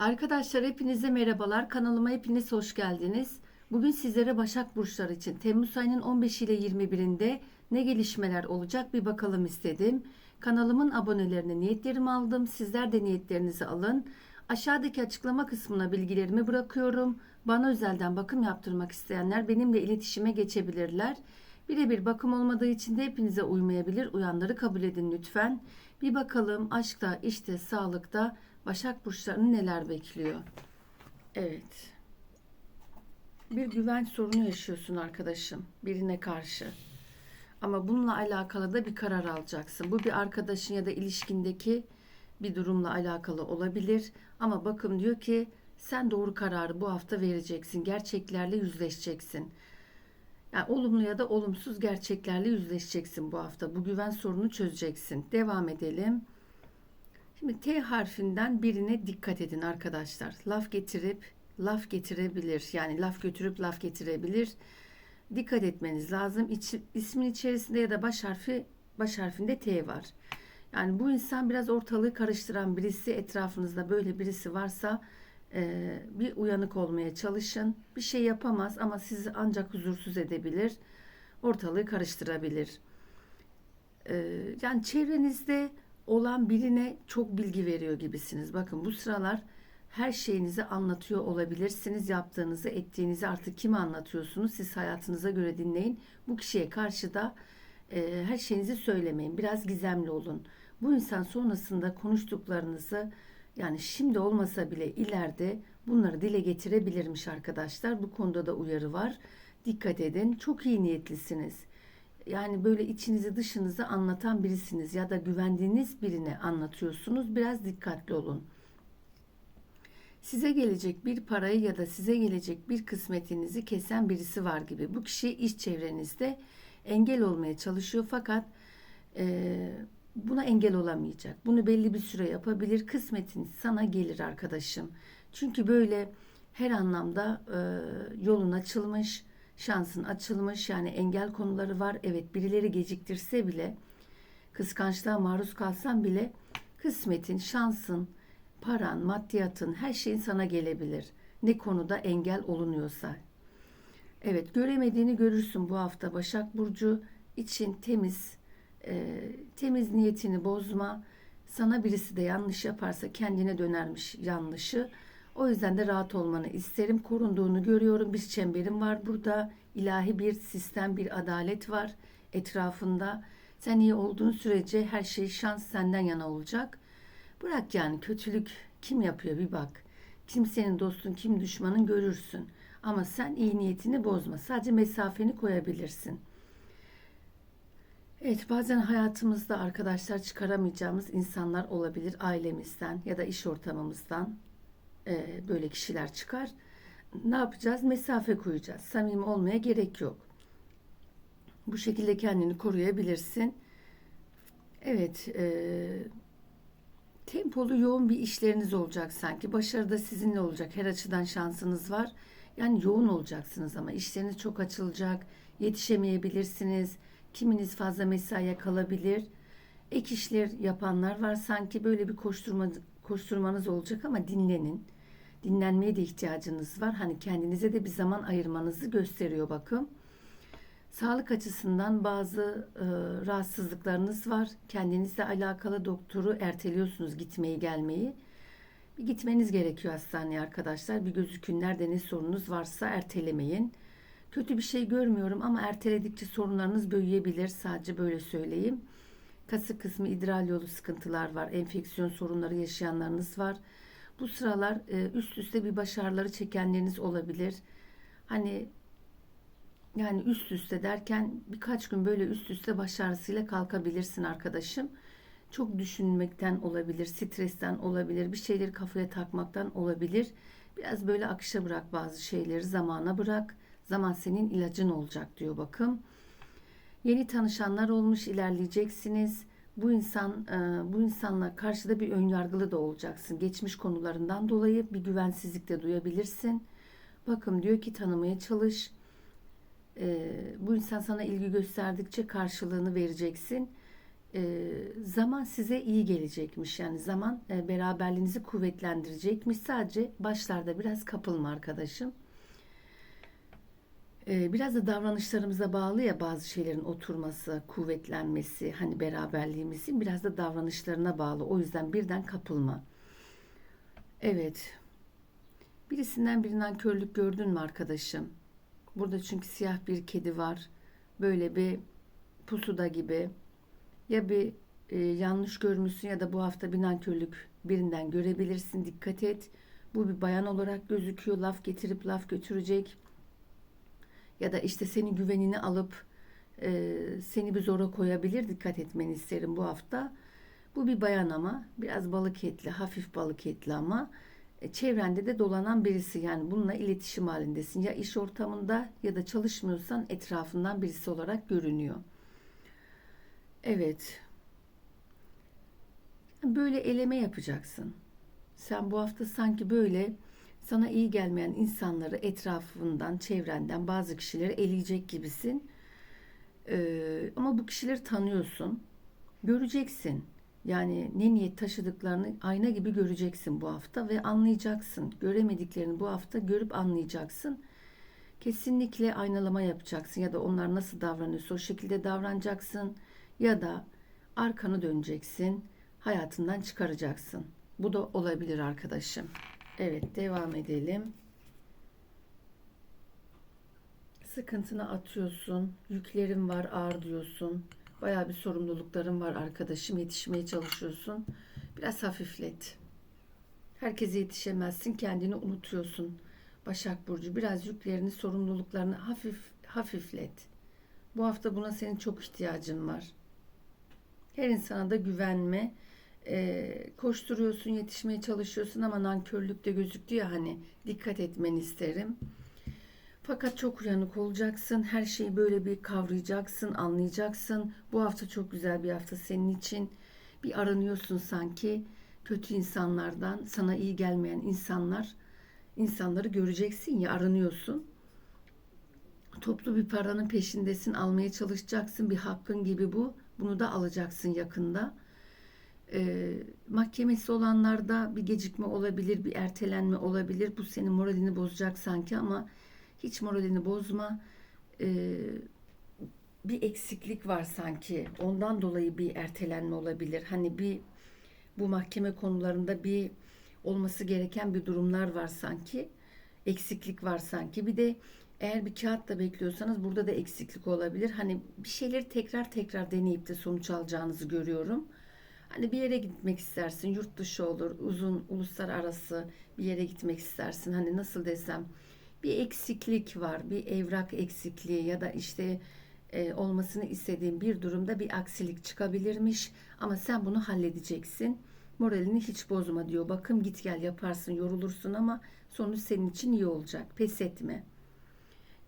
Arkadaşlar hepinize merhabalar. Kanalıma hepiniz hoş geldiniz. Bugün sizlere Başak Burçları için Temmuz ayının 15 ile 21'inde ne gelişmeler olacak bir bakalım istedim. Kanalımın abonelerine niyetlerimi aldım. Sizler de niyetlerinizi alın. Aşağıdaki açıklama kısmına bilgilerimi bırakıyorum. Bana özelden bakım yaptırmak isteyenler benimle iletişime geçebilirler. Birebir bakım olmadığı için de hepinize uymayabilir. Uyanları kabul edin lütfen. Bir bakalım aşkta, işte, sağlıkta Başak Burçlarını neler bekliyor? Evet. Bir güven sorunu yaşıyorsun arkadaşım birine karşı. Ama bununla alakalı da bir karar alacaksın. Bu bir arkadaşın ya da ilişkindeki bir durumla alakalı olabilir. Ama bakım diyor ki sen doğru kararı bu hafta vereceksin. Gerçeklerle yüzleşeceksin. Yani olumlu ya da olumsuz gerçeklerle yüzleşeceksin bu hafta. Bu güven sorunu çözeceksin. Devam edelim. Şimdi T harfinden birine dikkat edin arkadaşlar. Laf getirip laf getirebilir. Yani laf götürüp laf getirebilir. Dikkat etmeniz lazım. İç, ismin içerisinde ya da baş harfi baş harfinde T var. Yani bu insan biraz ortalığı karıştıran birisi etrafınızda böyle birisi varsa e, bir uyanık olmaya çalışın. Bir şey yapamaz ama sizi ancak huzursuz edebilir. Ortalığı karıştırabilir. E, yani çevrenizde olan birine çok bilgi veriyor gibisiniz. Bakın bu sıralar her şeyinizi anlatıyor olabilirsiniz. Yaptığınızı, ettiğinizi artık kime anlatıyorsunuz? Siz hayatınıza göre dinleyin. Bu kişiye karşı da e, her şeyinizi söylemeyin. Biraz gizemli olun. Bu insan sonrasında konuştuklarınızı yani şimdi olmasa bile ileride bunları dile getirebilirmiş arkadaşlar. Bu konuda da uyarı var. Dikkat edin. Çok iyi niyetlisiniz. Yani böyle içinizi dışınızı anlatan birisiniz ya da güvendiğiniz birine anlatıyorsunuz. Biraz dikkatli olun. Size gelecek bir parayı ya da size gelecek bir kısmetinizi kesen birisi var gibi. Bu kişi iş çevrenizde engel olmaya çalışıyor fakat e, buna engel olamayacak. Bunu belli bir süre yapabilir. Kısmetin sana gelir arkadaşım. Çünkü böyle her anlamda e, yolun açılmış, şansın açılmış. Yani engel konuları var. Evet birileri geciktirse bile kıskançlığa maruz kalsan bile kısmetin, şansın, paran, maddiyatın her şeyin sana gelebilir. Ne konuda engel olunuyorsa. Evet göremediğini görürsün bu hafta Başak Burcu için temiz, e, temiz niyetini bozma. Sana birisi de yanlış yaparsa kendine dönermiş yanlışı. O yüzden de rahat olmanı isterim. Korunduğunu görüyorum. Bir çemberim var burada. ilahi bir sistem, bir adalet var etrafında. Sen iyi olduğun sürece her şey şans senden yana olacak. Bırak yani kötülük kim yapıyor bir bak. Kim senin dostun, kim düşmanın görürsün. Ama sen iyi niyetini bozma. Sadece mesafeni koyabilirsin. Evet bazen hayatımızda arkadaşlar çıkaramayacağımız insanlar olabilir ailemizden ya da iş ortamımızdan e, böyle kişiler çıkar. Ne yapacağız? Mesafe koyacağız. Samimi olmaya gerek yok. Bu şekilde kendini koruyabilirsin. Evet, e, tempolu yoğun bir işleriniz olacak sanki. Başarı da sizinle olacak. Her açıdan şansınız var. Yani yoğun olacaksınız ama işleriniz çok açılacak. Yetişemeyebilirsiniz. Kiminiz fazla mesaiye kalabilir. Ek işler yapanlar var sanki böyle bir koşturma, koşturmanız olacak ama dinlenin. Dinlenmeye de ihtiyacınız var. Hani kendinize de bir zaman ayırmanızı gösteriyor bakım. Sağlık açısından bazı e, rahatsızlıklarınız var. Kendinizle alakalı doktoru erteliyorsunuz gitmeyi gelmeyi. Bir gitmeniz gerekiyor hastaneye arkadaşlar. Bir gözükün nerede ne sorunuz varsa ertelemeyin. Kötü bir şey görmüyorum ama erteledikçe sorunlarınız büyüyebilir. Sadece böyle söyleyeyim. Kasık kısmı idrar yolu sıkıntılar var. Enfeksiyon sorunları yaşayanlarınız var. Bu sıralar e, üst üste bir başarıları çekenleriniz olabilir. Hani yani üst üste derken birkaç gün böyle üst üste başarısıyla kalkabilirsin arkadaşım. Çok düşünmekten olabilir, stresten olabilir, bir şeyleri kafaya takmaktan olabilir. Biraz böyle akışa bırak bazı şeyleri, zamana bırak. Zaman senin ilacın olacak diyor bakım. Yeni tanışanlar olmuş, ilerleyeceksiniz. Bu insan, e, bu insanla karşıda bir ön yargılı da olacaksın. Geçmiş konularından dolayı bir güvensizlik de duyabilirsin. Bakım diyor ki tanımaya çalış e, bu insan sana ilgi gösterdikçe karşılığını vereceksin. e, zaman size iyi gelecekmiş. Yani zaman beraberliğinizi kuvvetlendirecekmiş. Sadece başlarda biraz kapılma arkadaşım. E, biraz da davranışlarımıza bağlı ya bazı şeylerin oturması, kuvvetlenmesi, hani beraberliğimizin biraz da davranışlarına bağlı. O yüzden birden kapılma. Evet. Birisinden birinden körlük gördün mü arkadaşım? Burada çünkü siyah bir kedi var. Böyle bir pusuda gibi. Ya bir e, yanlış görmüşsün ya da bu hafta bir nankörlük birinden görebilirsin. Dikkat et. Bu bir bayan olarak gözüküyor. Laf getirip laf götürecek. Ya da işte senin güvenini alıp e, seni bir zora koyabilir. Dikkat etmeni isterim bu hafta. Bu bir bayan ama biraz balık etli, hafif balık etli ama e, çevrende de dolanan birisi yani bununla iletişim halindesin. Ya iş ortamında ya da çalışmıyorsan etrafından birisi olarak görünüyor. Evet. Böyle eleme yapacaksın. Sen bu hafta sanki böyle sana iyi gelmeyen insanları etrafından, çevrenden bazı kişileri eleyecek gibisin. Ee, ama bu kişileri tanıyorsun. Göreceksin. Yani ne niyet taşıdıklarını ayna gibi göreceksin bu hafta ve anlayacaksın. Göremediklerini bu hafta görüp anlayacaksın. Kesinlikle aynalama yapacaksın ya da onlar nasıl davranıyorsa o şekilde davranacaksın ya da arkanı döneceksin, hayatından çıkaracaksın. Bu da olabilir arkadaşım. Evet, devam edelim. Sıkıntını atıyorsun, yüklerin var, ağır diyorsun. Bayağı bir sorumlulukların var arkadaşım, yetişmeye çalışıyorsun. Biraz hafiflet. Herkese yetişemezsin, kendini unutuyorsun. Başak Burcu biraz yüklerini, sorumluluklarını hafif hafiflet. Bu hafta buna senin çok ihtiyacın var. Her insana da güvenme. Koşturuyorsun, yetişmeye çalışıyorsun ama nankörlük de gözüktü ya hani dikkat etmeni isterim. Fakat çok uyanık olacaksın. Her şeyi böyle bir kavrayacaksın, anlayacaksın. Bu hafta çok güzel bir hafta senin için. Bir aranıyorsun sanki kötü insanlardan, sana iyi gelmeyen insanlar, insanları göreceksin ya aranıyorsun. Toplu bir paranın peşindesin, almaya çalışacaksın. Bir hakkın gibi bu. Bunu da alacaksın yakında. Ee, mahkemesi olanlarda bir gecikme olabilir, bir ertelenme olabilir. Bu senin moralini bozacak sanki ama hiç moralini bozma. Ee, bir eksiklik var sanki. Ondan dolayı bir ertelenme olabilir. Hani bir bu mahkeme konularında bir olması gereken bir durumlar var sanki. Eksiklik var sanki. Bir de eğer bir kağıt da bekliyorsanız burada da eksiklik olabilir. Hani bir şeyleri tekrar tekrar deneyip de sonuç alacağınızı görüyorum. Hani bir yere gitmek istersin, yurt dışı olur, uzun uluslararası bir yere gitmek istersin. Hani nasıl desem bir eksiklik var, bir evrak eksikliği ya da işte e, olmasını istediğin bir durumda bir aksilik çıkabilirmiş. Ama sen bunu halledeceksin. Moralini hiç bozma diyor. Bakım git gel yaparsın, yorulursun ama sonuç senin için iyi olacak. Pes etme.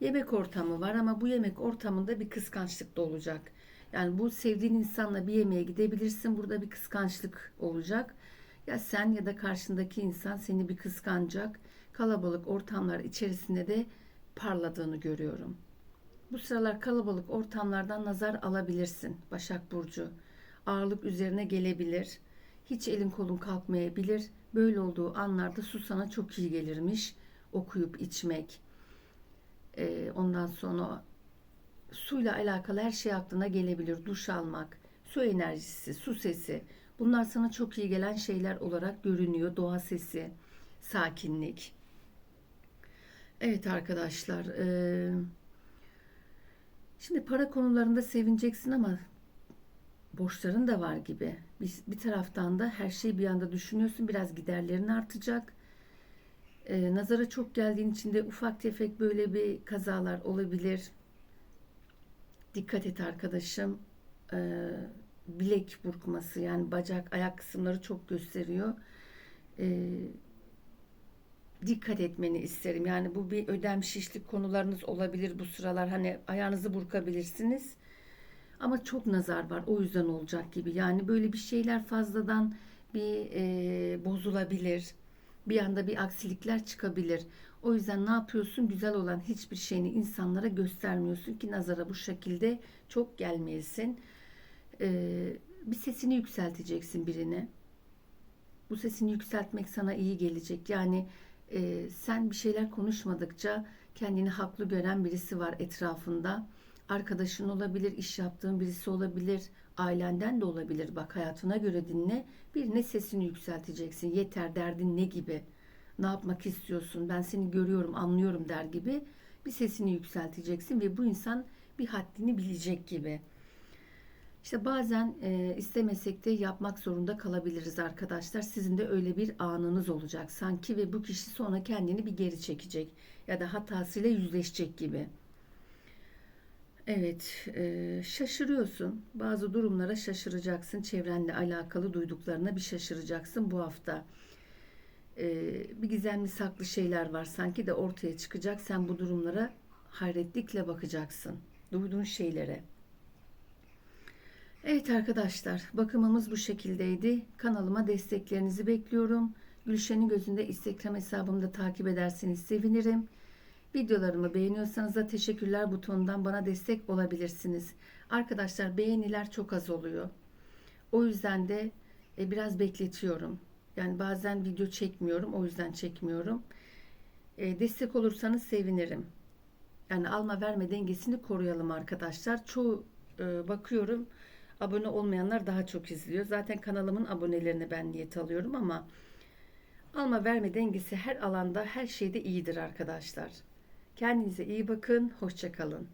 Yemek ortamı var ama bu yemek ortamında bir kıskançlık da olacak. Yani bu sevdiğin insanla bir yemeğe gidebilirsin. Burada bir kıskançlık olacak. Ya sen ya da karşındaki insan seni bir kıskanacak. Kalabalık ortamlar içerisinde de parladığını görüyorum. Bu sıralar kalabalık ortamlardan nazar alabilirsin Başak Burcu. Ağırlık üzerine gelebilir. Hiç elin kolun kalkmayabilir. Böyle olduğu anlarda su sana çok iyi gelirmiş. Okuyup içmek. Ee, ondan sonra suyla alakalı her şey aklına gelebilir. Duş almak, su enerjisi, su sesi. Bunlar sana çok iyi gelen şeyler olarak görünüyor. Doğa sesi, sakinlik. Evet arkadaşlar. E, şimdi para konularında sevineceksin ama borçların da var gibi. Bir, bir taraftan da her şeyi bir anda düşünüyorsun. Biraz giderlerin artacak. E, nazara çok geldiğin için de ufak tefek böyle bir kazalar olabilir. Dikkat et arkadaşım. E, bilek burkması yani bacak ayak kısımları çok gösteriyor. E, dikkat etmeni isterim. Yani bu bir ödem şişlik konularınız olabilir bu sıralar. Hani ayağınızı burkabilirsiniz. Ama çok nazar var. O yüzden olacak gibi. Yani böyle bir şeyler fazladan bir e, bozulabilir. Bir anda bir aksilikler çıkabilir. O yüzden ne yapıyorsun? Güzel olan hiçbir şeyini insanlara göstermiyorsun ki nazara bu şekilde çok gelmeyesin. Ee, bir sesini yükselteceksin birine. Bu sesini yükseltmek sana iyi gelecek. Yani e, sen bir şeyler konuşmadıkça kendini haklı gören birisi var etrafında. Arkadaşın olabilir, iş yaptığın birisi olabilir, ailenden de olabilir. Bak hayatına göre dinle. Birine sesini yükselteceksin. Yeter derdin ne gibi? Ne yapmak istiyorsun? Ben seni görüyorum, anlıyorum der gibi bir sesini yükselteceksin ve bu insan bir haddini bilecek gibi. İşte bazen e, istemesek de yapmak zorunda kalabiliriz arkadaşlar. Sizin de öyle bir anınız olacak sanki ve bu kişi sonra kendini bir geri çekecek ya da hatasıyla yüzleşecek gibi. Evet, e, şaşırıyorsun. Bazı durumlara şaşıracaksın. Çevrenle alakalı duyduklarına bir şaşıracaksın bu hafta. E, bir gizemli saklı şeyler var sanki de ortaya çıkacak. Sen bu durumlara hayretlikle bakacaksın. Duyduğun şeylere. Evet arkadaşlar, bakımımız bu şekildeydi. Kanalıma desteklerinizi bekliyorum. Gülşen'in gözünde Instagram hesabımda takip ederseniz sevinirim. Videolarımı beğeniyorsanız da teşekkürler butonundan bana destek olabilirsiniz. Arkadaşlar beğeniler çok az oluyor. O yüzden de e, biraz bekletiyorum. Yani bazen video çekmiyorum, o yüzden çekmiyorum. E, destek olursanız sevinirim. Yani alma verme dengesini koruyalım arkadaşlar. Çoğu e, bakıyorum abone olmayanlar daha çok izliyor. Zaten kanalımın abonelerini ben niyet alıyorum ama alma verme dengesi her alanda her şeyde iyidir arkadaşlar. Kendinize iyi bakın. Hoşçakalın.